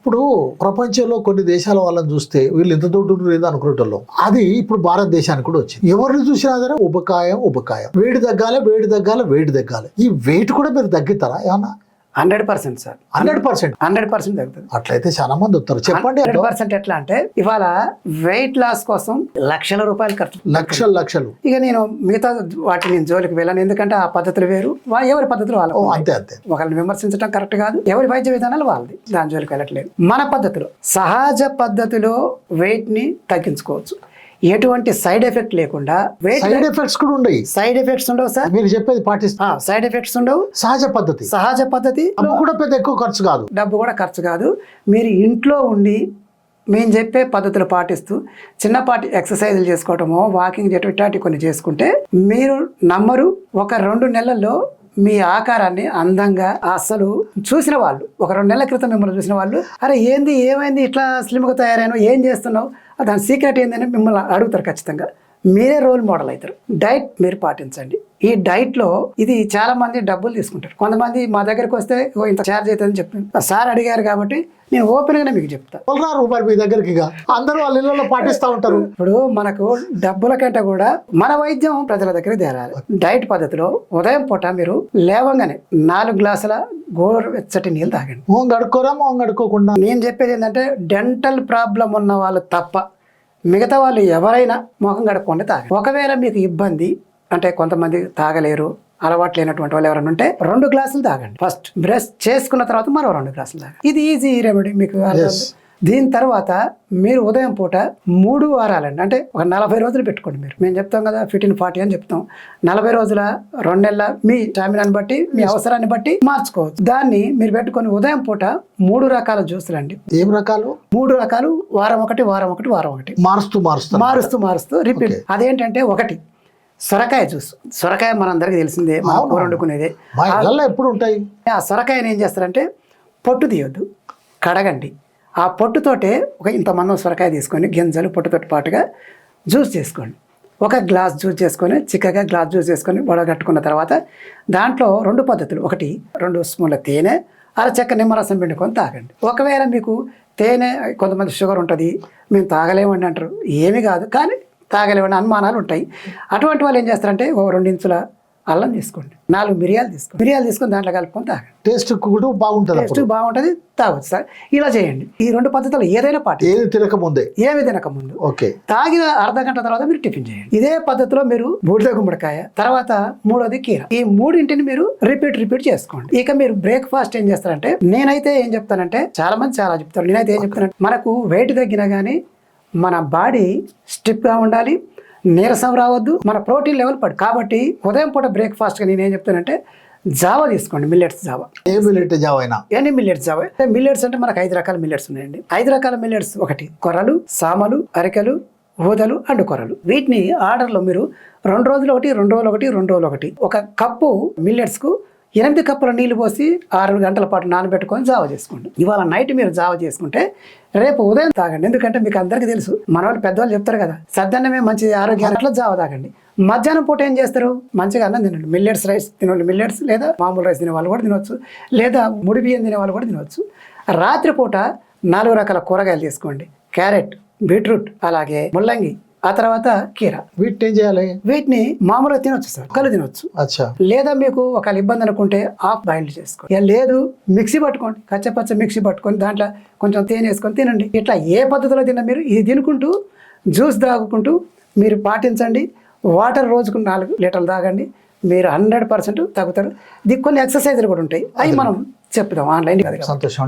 ఇప్పుడు ప్రపంచంలో కొన్ని దేశాల వాళ్ళని చూస్తే వీళ్ళు ఎంత దొడ్డు లేదు అనుకునేటోళ్ళం. అది ఇప్పుడు భారతదేశానికి కూడా వచ్చింది. ఎవరిని చూసినా సరే ఉపకాయం ఉపకాయం వేడి తగ్గాలి వేడి తగ్గాలి వేడి తగ్గాలి. ఈ వెయిట్ కూడా మీరు తగ్గుతారా ఏమన్నా? Hundred percent sir. Hundred percent? Hundred percent తగ్గుతుంది అట్లయితే చాలా మంది వస్తారు చెప్పండి హండ్రెడ్ పర్సెంట్ ఎట్లా అంటే ఇవాళ వెయిట్ లాస్ కోసం లక్షల రూపాయలు ఖర్చు లక్షలు లక్షలు. ఇక నేను మిగతా వాటిని నేను జోలికి వెళ్ళాను. ఎందుకంటే ఆ పద్ధతులు వేరు. వా- ఎవరి పద్ధతులు వాళ్ళ అంతే అంతే. ఒకరిని విమర్శించడం కరెక్ట్ కాదు. ఎవరి వైద్య విధానాలు వాళ్ళది. దాని జోలికి వెళ్ళట్లేదు. మన పద్ధతిలో. సహజ పద్ధతిలో వెయిట్ని తగ్గించుకోవచ్చు. ఎటువంటి సైడ్ ఎఫెక్ట్ లేకుండా సైడ్ ఎఫెక్ట్స్ కూడా ఉన్నాయి సైడ్ ఎఫెక్ట్స్ ఉండవు సార్. మీరు చెప్పేది పాటిస్తా సైడ్ ఎఫెక్ట్స్ ఉండవు. సహజ పద్ధతి. సహజ పద్ధతి. కూడా పెద్ద ఎక్కువ ఖర్చు కాదు. డబ్బు కూడా ఖర్చు కాదు. మీరు ఇంట్లో ఉండి మేము చెప్పే పద్ధతులు పాటిస్తూ చిన్నపాటి ఎక్సర్సైజులు చేసుకోవటమో వాకింగ్ చేయటం ఇట్లాంటివి కొన్ని చేసుకుంటే మీరు నమ్మరు. ఒక రెండు నెలల్లో మీ ఆకారాన్ని అందంగా అసలు చూసిన వాళ్ళు ఒక రెండు నెలల క్రితం మిమ్మల్ని చూసిన వాళ్ళు అరే ఏంది ఏమైంది? ఇట్లా స్లిమ్గా తయారైనా ఏం చేస్తున్నావు? దాని సీక్రెట్ ఏందని మిమ్మల్ని అడుగుతారు ఖచ్చితంగా. మీరే రోల్ మోడల్ అవుతారు. డైట్ మీరు పాటించండి. ఈ డైట్లో ఇది చాలా మంది డబ్బులు తీసుకుంటారు. కొంతమంది మా దగ్గరకు వస్తే "ఓ, ఇంత ఛార్జ్ అవుతుందని చెప్పి. సార్ అడిగారు కాబట్టి నేను ఓపెన్ గానే మీకు చెప్తా. వాళ్ళు రారు మరి మీ దగ్గరికి అందరూ వాళ్ళ ఇళ్ళలో పాటిస్తూ ఉంటారు. ఇప్పుడు మనకు డబ్బుల కంటే కూడా మన వైద్యం ప్రజల దగ్గర చేరాలి. డైట్ పద్ధతిలో ఉదయం పూట మీరు లేవంగానే నాలుగు గ్లాసుల గోరువెచ్చటి నీళ్ళు తాగండి. మొహం కడుక్కోకుండా? నేను చెప్పేది ఏంటంటే డెంటల్ ప్రాబ్లం ఉన్న వాళ్ళు తప్ప మిగతా వాళ్ళు ఎవరైనా ముఖం గడపకుండా తాగండి. ఒకవేళ మీకు ఇబ్బంది అంటే కొంతమంది తాగలేరు అలవాటు లేనటువంటి వాళ్ళు ఎవరైనా ఉంటే రెండు గ్లాసులు తాగండి. ఫస్ట్ బ్రష్ చేసుకున్న తర్వాత మరో రెండు గ్లాసులు తాగండి. ఇది ఈజీ రెమెడీ మీకు దీని తర్వాత మీరు ఉదయం పూట మూడు వారాలండి. అంటే ఒక నలభై రోజులు పెట్టుకోండి మీరు. మేము చెప్తాం కదా ఫిఫ్టీన్ ఫార్టీ అని చెప్తాం. నలభై రోజుల రెండు నెలల మీ స్టామినాని బట్టి మీ అవసరాన్ని బట్టి మార్చుకోవచ్చు దాన్ని మీరు పెట్టుకొని ఉదయం పూట మూడు రకాల జ్యూసులు అండి. ఏం రకాలు? మూడు రకాలు వారం ఒకటి వారం ఒకటి వారం ఒకటి. మారుస్తూ మారుస్తారు మారుస్తూ మారుస్తూ రిపీట్. అదేంటంటే ఒకటి సొరకాయ జ్యూస్. సొరకాయ మనందరికీ తెలిసిందే అవును. కూర వండుకునేదే. మా ఎప్పుడు ఉంటాయి? ఆ సొరకాయని ఏం చేస్తారంటే పొట్టు తీయొద్దు కడగండి. ఆ పొట్టుతోటే ఒక ఇంత మందం సొరకాయ తీసుకొని గింజలు పొట్టుతోటి పాటుగా జ్యూస్ చేసుకోండి. ఒక గ్లాస్ జ్యూస్ చేసుకొని చిక్కగా గ్లాస్ జ్యూస్ చేసుకొని వడగట్టుకున్న తర్వాత దాంట్లో రెండు పద్ధతులు. ఒకటి రెండు స్పూన్ల తేనె అరచెక్క నిమ్మరసం పిండుకొని తాగండి. ఒకవేళ మీకు తేనె కొంతమంది షుగర్ ఉంటుంది మేము తాగలేమండి అంటారు. ఏమి కాదు కానీ తాగలేమని అనుమానాలు ఉంటాయి. అటువంటి వాళ్ళు ఏం చేస్తారంటే ఓ రెండు ఇంచుల అల్లం తీసుకోండి. నాలుగు మిరియాలు తీసుకోండి. మిరియాలు తీసుకొని దాంట్లో కలుపుకొని తాగండి. టేస్ట్ కూడా బాగుంటుంది టేస్ట్ బాగుంటుంది తాగొచ్చు. సార్ ఇలా చేయండి. ఈ రెండు పద్ధతులు ఏదైనా పాటి ఏది తినకముందే? ఏమి తినక ముందు ఓకే. తాగిన అర్ధ గంట తర్వాత మీరు టిఫిన్ చేయండి. ఇదే పద్ధతిలో మీరు బూడిద గుమ్మడికాయ తర్వాత మూడోది కీర. ఈ మూడింటిని మీరు రిపీట్ రిపీట్ చేసుకోండి. ఇక మీరు బ్రేక్ఫాస్ట్ ఏం చేస్తారంటే నేనైతే ఏం చెప్తానంటే చాలా మంది చాలా చెప్తారు నేనైతే ఏం చెప్తానంటే మనకు వెయిట్ తగ్గినా కానీ మన బాడీ స్టిఫ్గా ఉండాలి నీరసం రావద్దు మన ప్రోటీన్ లెవెల్ పడు. కాబట్టి ఉదయం పూట బ్రేక్ఫాస్ట్గా నేను ఏం చెప్తానంటే జావా తీసుకోండి మిల్లెట్స్ జావా. ఏ మిలిట్ జావ్ అయినా? ఎన్ని మిల్లెట్స్ జావా? మిల్లెట్స్ అంటే మనకు ఐదు రకాల మిల్లెట్స్ ఉన్నాయండి. ఐదు రకాల మిల్లెట్స్ ఒకటి కొర్రలు సామలు అరికెలు ఊదలు అండ్ కొర్రలు. వీటిని ఆర్డర్లో మీరు రెండు రోజులు ఒకటి రెండు రోజులు ఒకటి రెండు రోజులు ఒకటి. ఒక కప్పు మిల్లెట్స్కు ఎనిమిది కప్పుల నీళ్ళు పోసి ఆరు గంటల పాటు నానబెట్టుకొని జావ చేసుకోండి ఇవాళ నైట్ మీరు జావ చేసుకుంటే రేపు ఉదయం తాగండి. ఎందుకంటే మీకు అందరికీ తెలుసు మనవాళ్ళు పెద్దవాళ్ళు చెప్తారు కదా సద్దన్నమే మంచి ఆరోగ్యానికి జావ తాగండి. మధ్యాహ్నం పూట ఏం చేస్తారు? మంచిగా అన్నం తినండి. మిల్లెట్స్ రైస్ తినండి. మిల్లెట్స్ లేదా మామూలు రైస్ తినే వాళ్ళు కూడా తినవచ్చు లేదా ముడి బియ్యం తినే వాళ్ళు కూడా తినవచ్చు రాత్రి పూట నాలుగు రకాల కూరగాయలు తీసుకోండి. క్యారెట్ బీట్రూట్ అలాగే ముల్లంగి ఆ తర్వాత కీర. వీటిని ఏం చేయాలి? వీటిని మామూలుగా తినొచ్చు సార్ కళ్ళు తినొచ్చు. అచ్చా. లేదా మీకు ఒక ఇబ్బంది అనుకుంటే ఆఫ్ బాయిల్డ్ చేసుకోండి. ఇక లేదు మిక్సీ పట్టుకోండి. కచ్చపచ్చ మిక్సీ పట్టుకొని దాంట్లో కొంచెం తేనె వేసుకొని తినండి. ఇట్లా ఏ పద్ధతిలో తిన్నా మీరు ఇది తినుకుంటూ జ్యూస్ తాగుకుంటూ మీరు పాటించండి. వాటర్ రోజుకు నాలుగు లీటర్లు తాగండి. మీరు హండ్రెడ్ పర్సెంట్ తగ్గుతారు. దీనికి కొన్ని ఎక్సర్సైజులు కూడా ఉంటాయి. అవి మనం చెప్తాం ఆన్లైన్. సంతోషం.